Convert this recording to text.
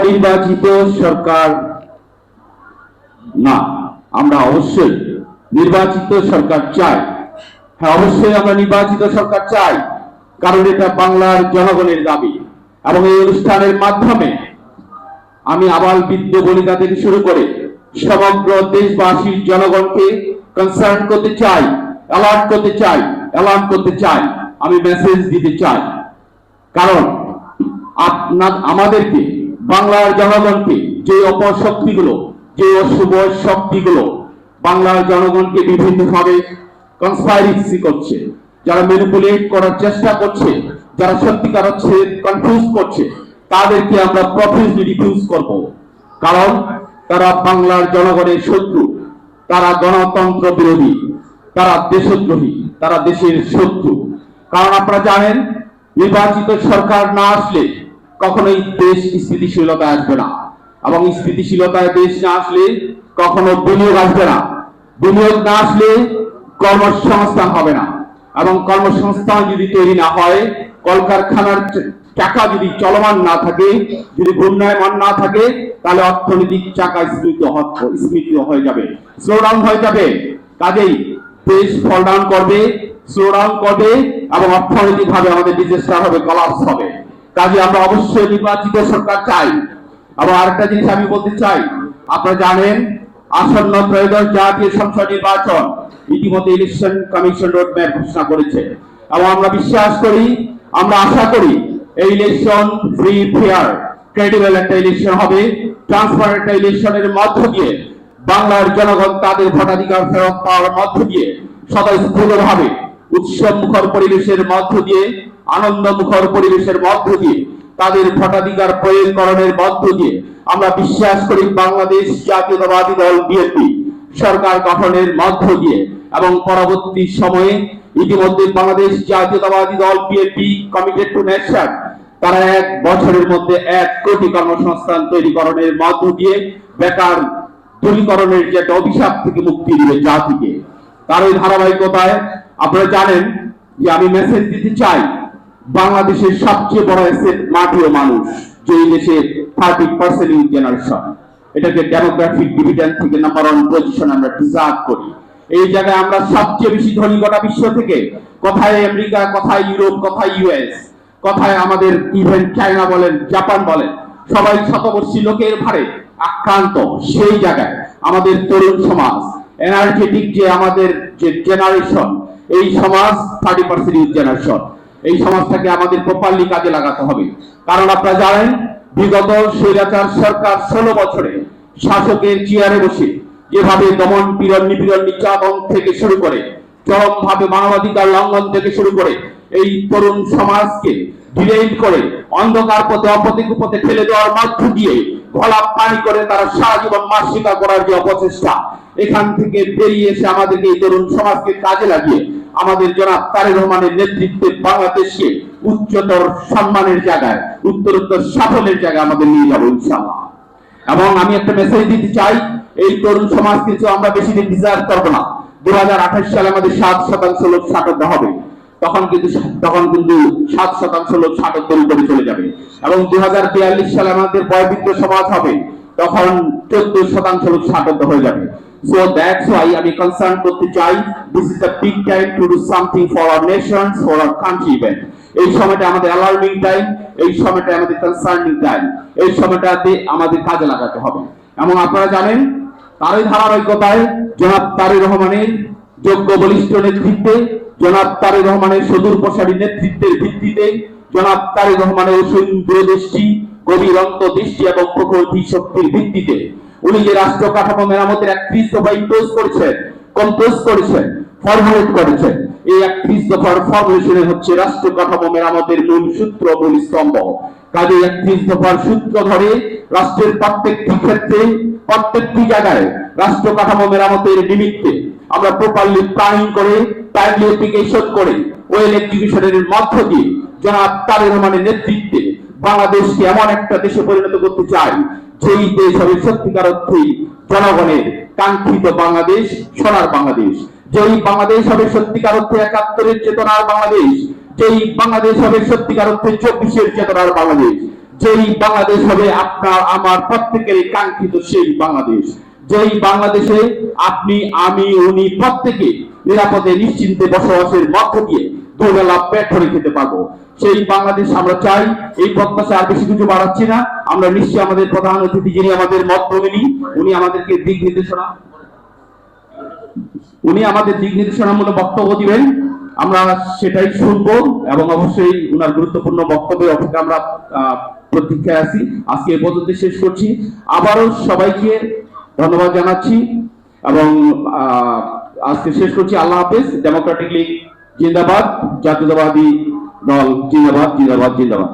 অনির্বাচিত সরকার না, আমরা অবশ্যই নির্বাচিত সরকার চাই। হ্যাঁ অবশ্যই আমরা নির্বাচিত সরকার চাই, কারণ এটা বাংলার জনগণের দাবি। এবং এই অনুষ্ঠানের মাধ্যমে আমি আবাল বৃদ্ধ বনিতা থেকে শুরু করে সমগ্র দেশবাসীর জনগণকে কনসার্ন করতে চাই অ্যালার্ট করতে চাই অ্যালার্ম করতে চাই, আমি মেসেজ দিতে চাই। কারণ আপনার, আমাদেরকে বাংলার জনগণকে যে অপশক্তিগুলো যে অশুভ শক্তিগুলো বাংলার জনগণকে বিভিন্নভাবে কনসপাইরেসি করছে, যারা ম্যানিপুলেট করার চেষ্টা করছে, যারা সত্যিকার হচ্ছে কনফিউজ করছে, তাদেরকে আমরা প্রফেসলি রিফিউজ করব। কারণ তারা বাংলার জনগণের শত্রু, তারা গণতন্ত্র বিরোধী, তারা দেশদ্রোহী, তারা দেশের শত্রু। কারণ আপনারা জানেন, নির্বাচিত সরকার না আসলে কখনোই দেশ স্থিতিশীলতায় আসবে না। এবং স্থিতিশীলতায় দেশ না আসলে কখনো বিনিয়োগ আসবে না। বিনিয়োগ না আসলে কর্মসংস্থান হবে না। এবং কর্মসংস্থান যদি তৈরি না হয়, কলকারখানার চাকা যদি চলমান না থাকে, যদি ঘূর্ণায়মান না থাকে, তাহলে অর্থনৈতিক চাকা স্মৃত স্মৃত হয়ে যাবে। স্লোডাউন হয়ে যাবে। কাজেই দেশ ফল ডাউন করবে স্লোডাউন করবে এবং অর্থনৈতিকভাবে আমাদের ডিজাস্টার হবে কলাপস হবে। কাজে আমরা অবশ্যই নির্বাচিত সরকার চাই। আবার আরেকটা জিনিস আমি বলতে চাই, আপনারা জানেন, আসন্ন ত্রয়োদশ জাতীয় সংসদ নির্বাচন ইতিমধ্যে ইলেকশন কমিশন রোড ম্যাপ ঘোষণা করেছে। এবং আমরা বিশ্বাস করি, আমরা আশা করি এই ইলেকশন ফ্রি ফেয়ার ক্রেডিবল একটা ইলেকশন হবে। ট্রান্সপারেন্ট একটা ইলেকশনের মধ্য দিয়ে বাংলার জনগণ তাদের ভোটাধিকার ফেরত পাওয়ার মধ্য দিয়ে স্বতঃস্ফূর্তভাবে উৎসব মুখর পরিবেশের মধ্য দিয়ে আনন্দ মুখর পরিবেশের মধ্য দিয়ে, তাদের ভোটাধিকার প্রয়োগকরণের মধ্য দিয়ে আমরা বিশ্বাস করি বাংলাদেশ জাতীয়তাবাদী দল বিএনপি সরকার গঠনের মধ্য দিয়ে এবং পরবর্তী সময়ে ইতিমধ্যে বাংলাদেশ জাতীয়তাবাদী দল বিএনপি কমিটেড টু নেশন তারা এক বছরের মধ্যে এক কোটি কর্মসংস্থান তৈরিকরণের মধ্য দিয়ে বেকার দূরীকরণের যে একটা অভিশাপ থেকে মুক্তি দিবে জাতিকে। তার ওই ধারাবাহিকতায় আপনারা জানেন যে আমি মেসেজ দিতে চাই বাংলাদেশের সবচেয়ে বড় অ্যাসেট মাটি ও মানুষ যে দেশের থার্টি পার্সেন্ট ইউথ জেনারেশন এটাকে ডেমোগ্রাফিক ডিভিডেন্ড থেকে নাম্বার ওয়ান পজিশন আমরা ডিজার্ভ করি। এই জায়গায় আমরা সবচেয়ে বেশি ধনী গোটা বিশ্ব থেকে। কোথায় আমেরিকা, কোথায় ইউরোপ, কোথায় ইউএস কথায় আমাদের ইভেন চায়না বলেন জাপান বলেন, সবাই শতবর্ষী লোকের ভারে আক্রান্ত সেই জায়গায় আমাদের তরুণ সমাজ এনার্জেটিক যে আমাদের যে জেনারেশন এই সমাজ থার্টি পার্সেন্ট ইউথ জেনারেশন এই সমাজটাকে আমাদের প্রপারলি কাজে লাগাতে হবে। কারণ আপনারা জানেন, বিগত স্বৈরাচার সরকার ষোলো বছরে শাসকের চেয়ারে বসে যেভাবে দমন পীড়ন, নিপীড়ন, নির্যাতন থেকে শুরু করে চরম ভাবে মানবাধিকার লঙ্ঘন থেকে শুরু করে এই তরুণ সমাজকে ডিলেট করে অন্ধকার পথে অপথিক পথে ফেলে দেওয়ার মধ্য দিয়ে গলা পানি করে তারা সারা জীবন মাস স্বীকার করার যে অপচেষ্টা, এখান থেকে বেরিয়ে এসে আমাদেরকে এই তরুণ সমাজকে কাজে লাগিয়ে আমাদের জনাব তারেক রহমানের নেতৃত্বে বাংলাদেশকে উচ্চতর সম্মানের জায়গায়, উত্তরোত্তর সাফল্যের জায়গায় আমাদের নিয়ে যাব ইনশাআল্লাহ। এবং আমি একটা মেসেজ দিতে চাই, এই তরুণ সমাজ কিছু আমরা বেশি দিন ডিজার্ভ করব না দু হাজার আঠাশ সালে আমাদের সাত শতাংশ লোক ষাটক হবে। তখন কিন্তু তখন কিন্তু সাত শতাংশ লোক ষাটক করে চলে যাবে। এবং দু হাজার বিয়াল্লিশ সালে আমাদের বয়বৃদ্ধ সমাজ হবে, তখন চোদ্দ শতাংশ লোক ষাটক হয়ে যাবে। সো দ্যাটস ওয়াই আমি কনসার্ন করতে চাই this is the big time to do something for our nation for our country even এই সময়টা আমাদের অ্যালার্মিং টাইম এই সময়টা আমাদের কনসার্নিং টাইম এই সময়টাতে আমাদের কাজে লাগাতে হবে। এবং আপনারা জানেন, তারই ধারাবাহিকতায় জনাব তারেক রহমানের যোগ্য বলিষ্ঠ নেতৃত্বে জনাব তারেক রহমানের সুদূর প্রসারী নেতৃত্বের ভিত্তিতে জনাব তারেক রহমানের অসীম দূরদৃষ্টি, গভীর অন্তর্দৃষ্টি এবং প্রকৃতি শক্তির ভিত্তিতে উনি যে রাষ্ট্র কাঠামো মেরামতের দফা ইম্পোজ করেছেন, কম্পোজ করেছেন, ফর্মুলেট করেছেন, এই দফার হচ্ছে রাষ্ট্র কাঠামো মেরামতের মূল সূত্র মূল স্তম্ভ। কাজে দফার সূত্র ধরে রাষ্ট্রের প্রত্যেকটি ক্ষেত্রে, প্রত্যেকটি জায়গায় রাষ্ট্র কাঠামো মেরামতের নিমিত্তে আমরা প্রপারলি প্ল্যানিং করে টাইমলি অ্যাপ্লিকেশন করে ওয়েল এক্সিকিউশনের মধ্য দিয়ে জনাব তারেক রহমানের নেতৃত্বে বাংলাদেশকে এমন একটা দেশে পরিণত করতে চাই, যেই দেশ হবে সত্যিকার অর্থেই জনগণের কাঙ্ক্ষিত বাংলাদেশ, সোনার বাংলাদেশ। যেই বাংলাদেশ হবে সত্যিকার অর্থে একাত্তরের চেতনার বাংলাদেশ, যেই বাংলাদেশ হবে সত্যিকার অর্থে চব্বিশের চেতনার বাংলাদেশ, যেই বাংলাদেশ হবে আপনার, আমার প্রত্যেকের কাঙ্ক্ষিত সেই বাংলাদেশ। যেই বাংলাদেশে, আপনি, আমি, উনি প্রত্যেকে নিরাপদে, নিশ্চিন্তে বসবাসের মধ্য দিয়ে দুবেলা পেট ভরে খেতে পারব। সেই বাংলাদেশ আমরা চাই, এই প্রত্যাশা আর বেশি কিছু বাড়াচ্ছি না। আমরা নিশ্চয়ই আমাদের প্রধান অতিথি যিনি আমাদের মত ভগিনী উনি আমাদেরকে দিক নির্দেশনা, উনি আমাদের দিক নির্দেশনামূলক বক্তব্য দিবেন। আমরা সেটাই শুনব এবং অবশ্যই উনার গুরুত্বপূর্ণ বক্তব্যের অপেক্ষা আমরা প্রতীক্ষায় আছি। আজকে এ পর্যন্ত শেষ করছি। আবারও সবাইকে ধন্যবাদ জানাচ্ছি এবং আজকে শেষ করছি। আল্লাহ হাফিজ ডেমোক্রেটিক লীগ জিন্দাবাদ, জাতীয়তাবাদী দল জিন্দাবাদ জিন্দাবাদ জিন্দাবাদ।